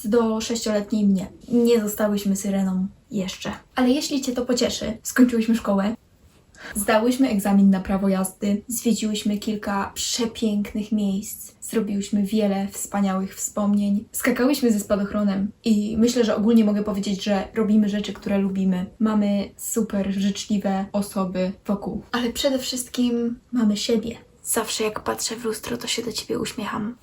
List do sześcioletniej mnie. Nie zostałyśmy syreną jeszcze. Ale jeśli Cię to pocieszy, skończyłyśmy szkołę. Zdałyśmy egzamin na prawo jazdy, zwiedziłyśmy kilka przepięknych miejsc, zrobiłyśmy wiele wspaniałych wspomnień, skakałyśmy ze spadochronem i myślę, że ogólnie mogę powiedzieć, że robimy rzeczy, które lubimy. Mamy super życzliwe osoby wokół, ale przede wszystkim mamy siebie. Zawsze jak patrzę w lustro, to się do ciebie uśmiecham.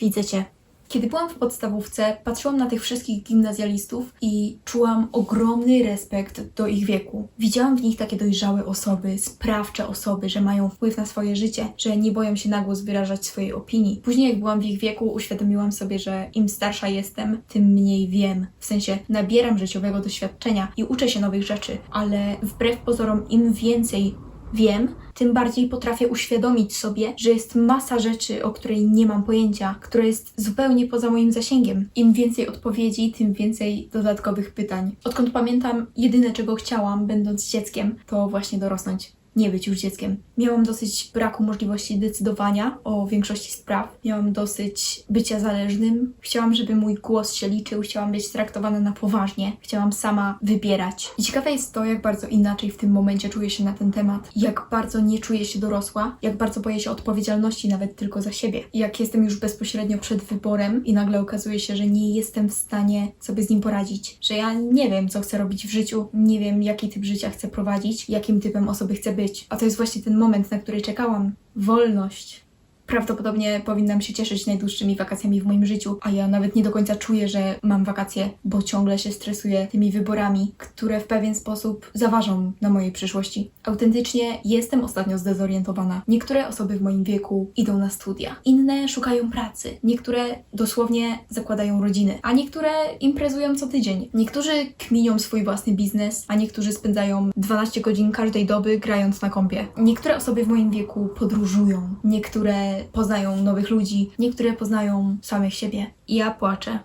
Widzę cię. Kiedy byłam w podstawówce, patrzyłam na tych wszystkich gimnazjalistów i czułam ogromny respekt do ich wieku. Widziałam w nich takie dojrzałe osoby, sprawcze osoby, że mają wpływ na swoje życie, że nie boją się na głos wyrażać swojej opinii. Później, jak byłam w ich wieku, uświadomiłam sobie, że im starsza jestem, tym mniej wiem. W sensie nabieram życiowego doświadczenia i uczę się nowych rzeczy, ale wbrew pozorom, im więcej wiem, tym bardziej potrafię uświadomić sobie, że jest masa rzeczy, o której nie mam pojęcia, która jest zupełnie poza moim zasięgiem. Im więcej odpowiedzi, tym więcej dodatkowych pytań. Odkąd pamiętam, jedyne czego chciałam, będąc dzieckiem, to właśnie dorosnąć. Nie być już dzieckiem. Miałam dosyć braku możliwości decydowania o większości spraw. Miałam dosyć bycia zależnym. Chciałam, żeby mój głos się liczył. Chciałam być traktowana na poważnie. Chciałam sama wybierać. I ciekawe jest to, jak bardzo inaczej w tym momencie czuję się na ten temat. Jak bardzo nie czuję się dorosła. Jak bardzo boję się odpowiedzialności nawet tylko za siebie. Jak jestem już bezpośrednio przed wyborem i nagle okazuje się, że nie jestem w stanie sobie z nim poradzić. Że ja nie wiem, co chcę robić w życiu. Nie wiem, jaki typ życia chcę prowadzić. Jakim typem osoby chcę być. A to jest właśnie ten moment, na który czekałam. Wolność. Prawdopodobnie powinnam się cieszyć najdłuższymi wakacjami w moim życiu, a ja nawet nie do końca czuję, że mam wakacje, bo ciągle się stresuję tymi wyborami, które w pewien sposób zaważą na mojej przyszłości. Autentycznie jestem ostatnio zdezorientowana. Niektóre osoby w moim wieku idą na studia, inne szukają pracy, niektóre dosłownie zakładają rodziny, a niektóre imprezują co tydzień. Niektórzy kminią swój własny biznes, a niektórzy spędzają 12 godzin każdej doby grając na kompie. Niektóre osoby w moim wieku podróżują, niektóre poznają nowych ludzi, niektóre poznają samych siebie. I ja płaczę.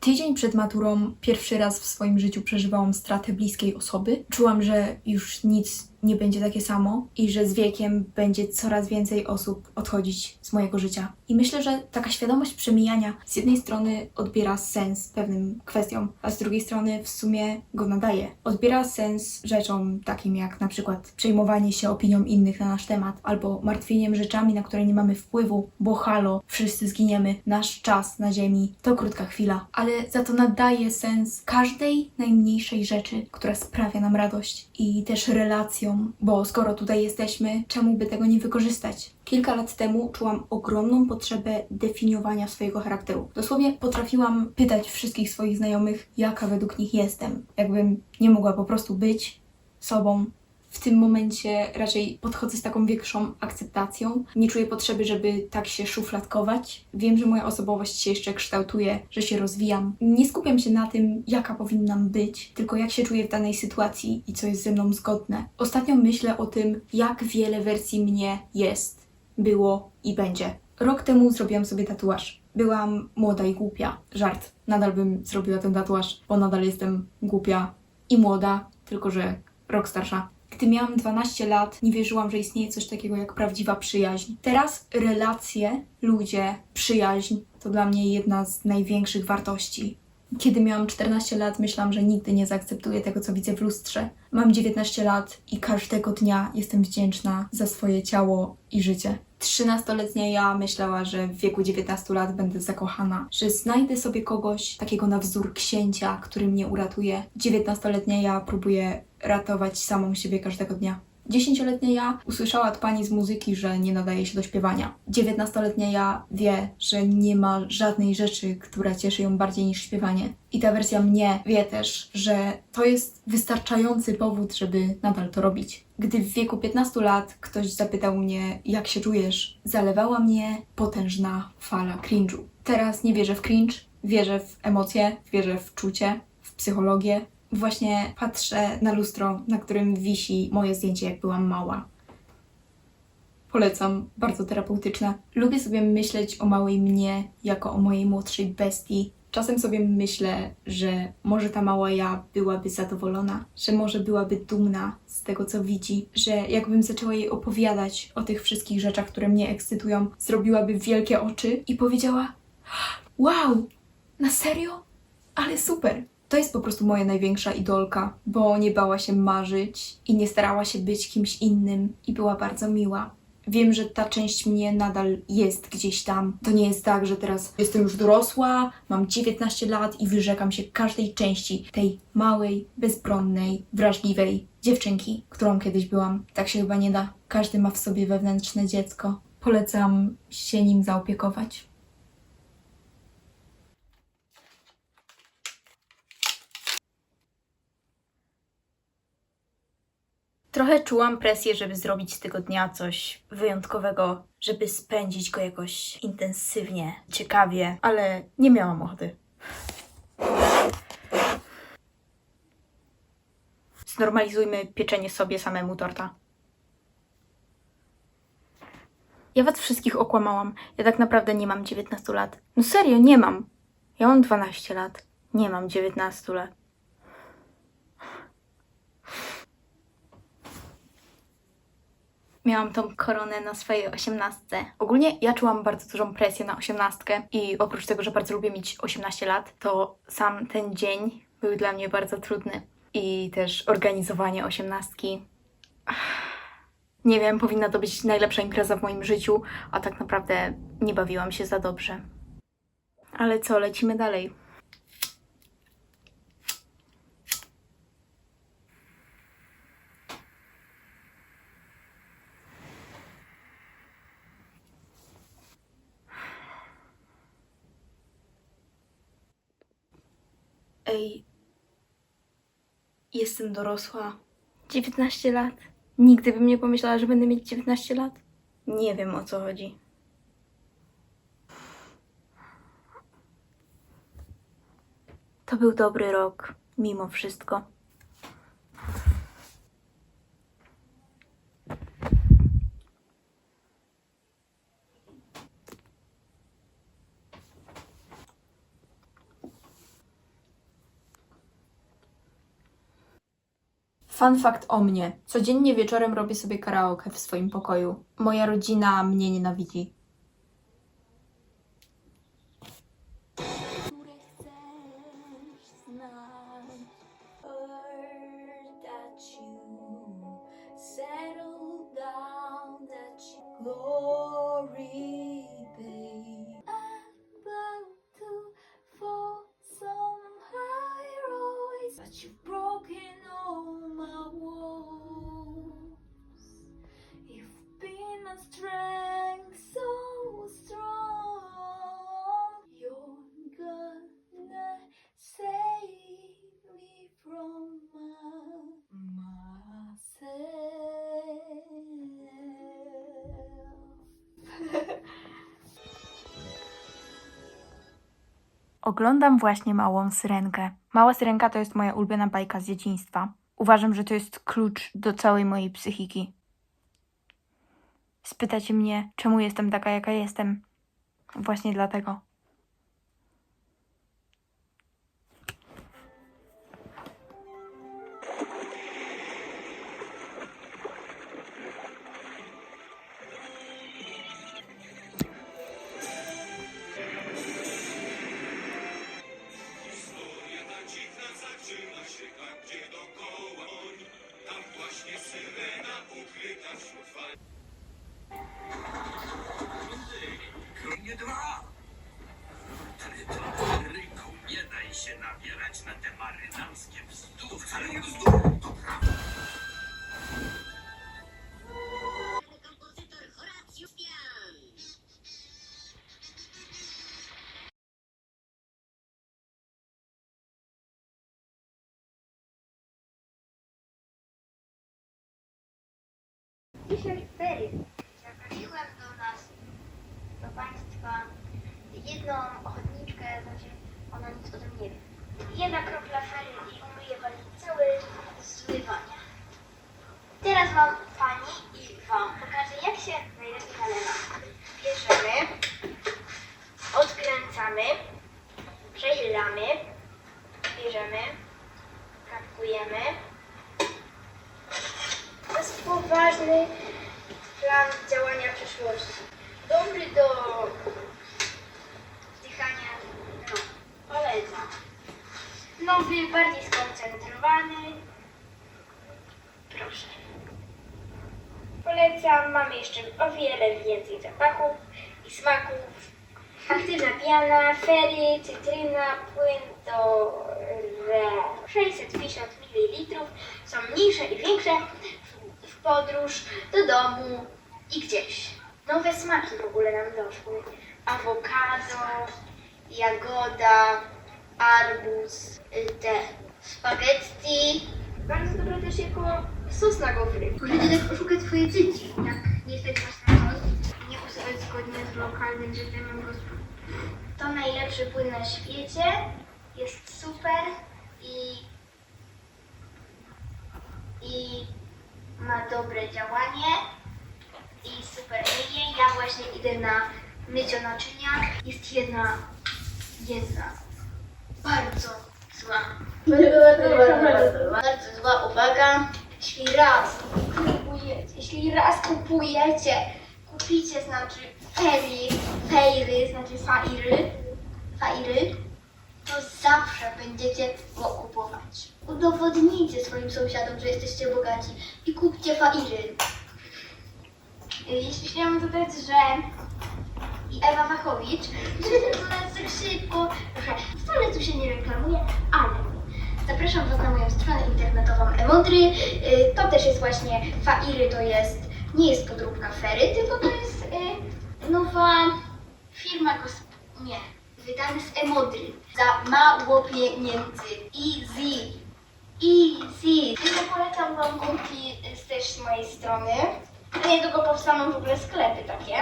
Tydzień przed maturą pierwszy raz w swoim życiu przeżywałam stratę bliskiej osoby. Czułam, że już nic nie będzie takie samo i że z wiekiem będzie coraz więcej osób odchodzić z mojego życia. I myślę, że taka świadomość przemijania z jednej strony odbiera sens pewnym kwestiom, a z drugiej strony w sumie go nadaje. Odbiera sens rzeczom takim jak na przykład przejmowanie się opinią innych na nasz temat albo martwieniem rzeczami, na które nie mamy wpływu, bo halo, wszyscy zginiemy, nasz czas na ziemi to krótka chwila, ale za to nadaje sens każdej najmniejszej rzeczy, która sprawia nam radość i też relacjom, bo skoro tutaj jesteśmy, czemu by tego nie wykorzystać? Kilka lat temu czułam ogromną potrzebę definiowania swojego charakteru. Dosłownie potrafiłam pytać wszystkich swoich znajomych, jaka według nich jestem. Jakbym nie mogła po prostu być sobą. W tym momencie raczej podchodzę z taką większą akceptacją. Nie czuję potrzeby, żeby tak się szufladkować. Wiem, że moja osobowość się jeszcze kształtuje, że się rozwijam. Nie skupiam się na tym, jaka powinnam być, tylko jak się czuję w danej sytuacji i co jest ze mną zgodne. Ostatnio myślę o tym, jak wiele wersji mnie jest, było i będzie. Rok temu zrobiłam sobie tatuaż. Byłam młoda i głupia. Żart. Nadal bym zrobiła ten tatuaż, bo nadal jestem głupia i młoda, tylko że rok starsza. Gdy miałam 12 lat, nie wierzyłam, że istnieje coś takiego jak prawdziwa przyjaźń. Teraz relacje, ludzie, przyjaźń to dla mnie jedna z największych wartości. Kiedy miałam 14 lat, myślałam, że nigdy nie zaakceptuję tego, co widzę w lustrze. Mam 19 lat i każdego dnia jestem wdzięczna za swoje ciało i życie. 13-letnia ja myślała, że w wieku 19 lat będę zakochana, że znajdę sobie kogoś takiego na wzór księcia, który mnie uratuje. 19-letnia ja próbuje ratować samą siebie każdego dnia. 10-letnia ja usłyszała od pani z muzyki, że nie nadaje się do śpiewania. 19-letnia ja wie, że nie ma żadnej rzeczy, która cieszy ją bardziej niż śpiewanie. I ta wersja mnie wie też, że to jest wystarczający powód, żeby nadal to robić. Gdy w wieku 15 lat ktoś zapytał mnie, jak się czujesz, zalewała mnie potężna fala cringe'u. Teraz nie wierzę w cringe, wierzę w emocje, wierzę w czucie, w psychologię. Właśnie patrzę na lustro, na którym wisi moje zdjęcie, jak byłam mała. Polecam, bardzo terapeutyczne. Lubię sobie myśleć o małej mnie jako o mojej młodszej bestii. Czasem sobie myślę, że może ta mała ja byłaby zadowolona, że może byłaby dumna z tego, co widzi, że jakbym zaczęła jej opowiadać o tych wszystkich rzeczach, które mnie ekscytują, zrobiłaby wielkie oczy i powiedziała: Wow! Na serio? Ale super! To jest po prostu moja największa idolka, bo nie bała się marzyć i nie starała się być kimś innym i była bardzo miła. Wiem, że ta część mnie nadal jest gdzieś tam. To nie jest tak, że teraz jestem już dorosła, mam 19 lat i wyrzekam się każdej części tej małej, bezbronnej, wrażliwej dziewczynki, którą kiedyś byłam. Tak się chyba nie da. Każdy ma w sobie wewnętrzne dziecko. Polecam się nim zaopiekować. Trochę czułam presję, żeby zrobić tego dnia coś wyjątkowego, żeby spędzić go jakoś intensywnie, ciekawie, ale nie miałam ochoty. Znormalizujmy pieczenie sobie samemu torta. Ja was wszystkich okłamałam. Ja tak naprawdę nie mam 19 lat. No serio, nie mam. Ja mam 12 lat. Nie mam 19 lat. Miałam tą koronę na swojej osiemnastce. Ogólnie ja czułam bardzo dużą presję na osiemnastkę i oprócz tego, że bardzo lubię mieć 18 lat, to sam ten dzień był dla mnie bardzo trudny. I też organizowanie osiemnastki. Nie wiem, powinna to być najlepsza impreza w moim życiu, a tak naprawdę nie bawiłam się za dobrze. Ale co, lecimy dalej. Ej, jestem dorosła. 19 lat. Nigdy bym nie pomyślała, że będę mieć 19 lat. Nie wiem o co chodzi. To był dobry rok, mimo wszystko. Fun fact o mnie. Codziennie wieczorem robię sobie karaoke w swoim pokoju. Moja rodzina mnie nienawidzi. Oglądam właśnie Małą Syrenkę. Mała Syrenka to jest moja ulubiona bajka z dzieciństwa. Uważam, że to jest klucz do całej mojej psychiki. Spytacie mnie, czemu jestem taka, jaka jestem? Właśnie dlatego. Dwa! Ryku, nie daj się nabierać na te marynarskie bzdury. To wcale nie bzdury, to prawda. kompozytor. Dzisiaj w ferie zaprosiłem do nas, do Jedną ochotniczkę, znaczy ona nic o tym nie wie. Jedna kropla fery i umyje Pani cały zmywanie. Teraz Wam Pani i Wam pokażę, jak się najlepiej nalewa. Bierzemy, odkręcamy, przezielamy, bierzemy, kapkujemy. To jest poważny plan działania przyszłości. Dobry do wdychania jeszcze o wiele więcej zapachów i smaków. Aktywna piana, fery, cytryna, płyn do re- 650 ml. Są mniejsze i większe w- podróż, do domu i gdzieś. Nowe smaki w ogóle nam doszły. Awokado, jagoda, arbuz, te spaghetti. Bardzo dobre też jako sos na gofry. Możecie też poszukać swoje dzieci, jak nie stać was na sos. Nie usuwać zgodnie z lokalnym systemem gospodarczym. To najlepszy płyn na świecie. Jest super i, i ma dobre działanie i super myje. Ja właśnie idę na mycie naczynia. Jest jedna, jedna bardzo zła. Bardzo zła uwaga. Jeśli raz kupujecie, jeśli raz kupujecie, kupicie znaczy fery, fejry, znaczy fairy, fairy, to zawsze będziecie go kupować. Udowodnijcie swoim sąsiadom, że jesteście bogaci i kupcie fairy. Jeśli chciałam dodać, że i Ewa Wachowicz, że to nas tak szybko, że wcale tu się nie reklamuje, zapraszam Was na moją stronę internetową Emodry. Y, To też jest właśnie Fairy, to jest, nie jest podróbka Fery, tylko to jest y, nowa firma nie, wydany z Emodry za mało pieniędzy. Easy. Easy. Tylko polecam Wam gumki też z mojej strony. A niedługo powstaną w ogóle sklepy takie.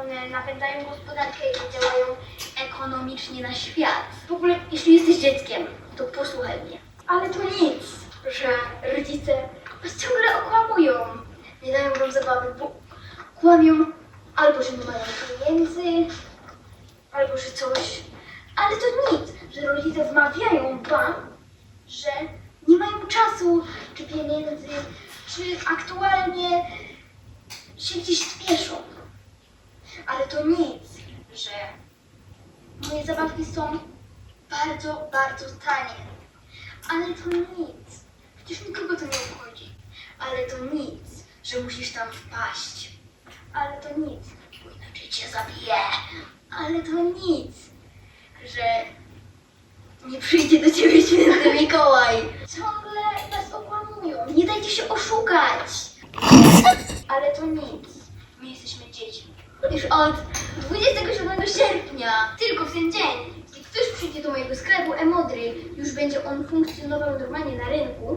One napędzają gospodarkę i działają ekonomicznie na świat. W ogóle, jeśli jesteś dzieckiem, to posłuchaj mnie. Ale to nic, że rodzice was ciągle okłamują. Nie dają wam zabawy, bo kłamią albo, że nie mają pieniędzy, albo, że coś. Ale to nic, że rodzice wmawiają wam, że nie mają czasu, czy pieniędzy, czy aktualnie się gdzieś spieszą. Ale to nic, że moje zabawki są bardzo, bardzo tanie. Ale to nic. Przecież nikogo to nie obchodzi. Ale to nic, że musisz tam wpaść. Ale to nic, bo inaczej cię zabiję. Ale to nic, że nie przyjdzie do ciebie święty Mikołaj. Ciągle nas okłamują. Nie dajcie się oszukać. Ale to nic. My jesteśmy dziećmi. Już od 27 sierpnia, tylko w ten dzień, ktoś przyjdzie do mojego sklepu Emodry, już będzie on funkcjonował normalnie na rynku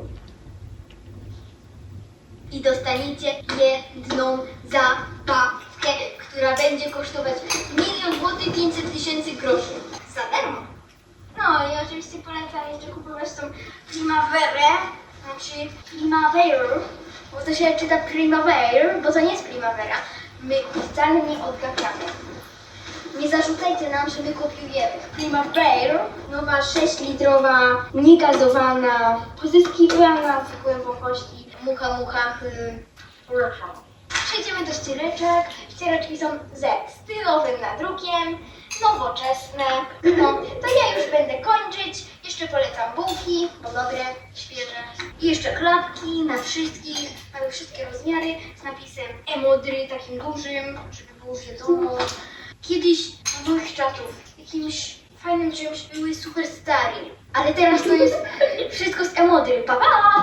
i dostaniecie jedną zabawkę, która będzie kosztować milion złotych 500 tysięcy groszy. Za darmo. No i oczywiście polecam jeszcze kupować tą primaverę, znaczy primavera, bo to się czyta primavera, bo to nie jest primavera. My wcale nie odgapiamy. Nie zarzucajcie nam, że my kopiujemy. Primavera, nowa 6-litrowa, niegazowana, pozyskiwana z głębokości mucha mucha y, Przejdziemy do ściereczek. Ściereczki są ze stylowym nadrukiem, nowoczesne. No, to ja już będę kończyć. Jeszcze polecam bułki, bo dobre, świeże. I jeszcze klapki na wszystkich, mają wszystkie rozmiary z napisem Emodry, takim dużym, żeby było wiadomo. Kiedyś za moich czasów jakimś fajnym czymś były super stary, ale teraz to jest wszystko z Emodry. Pa, pa!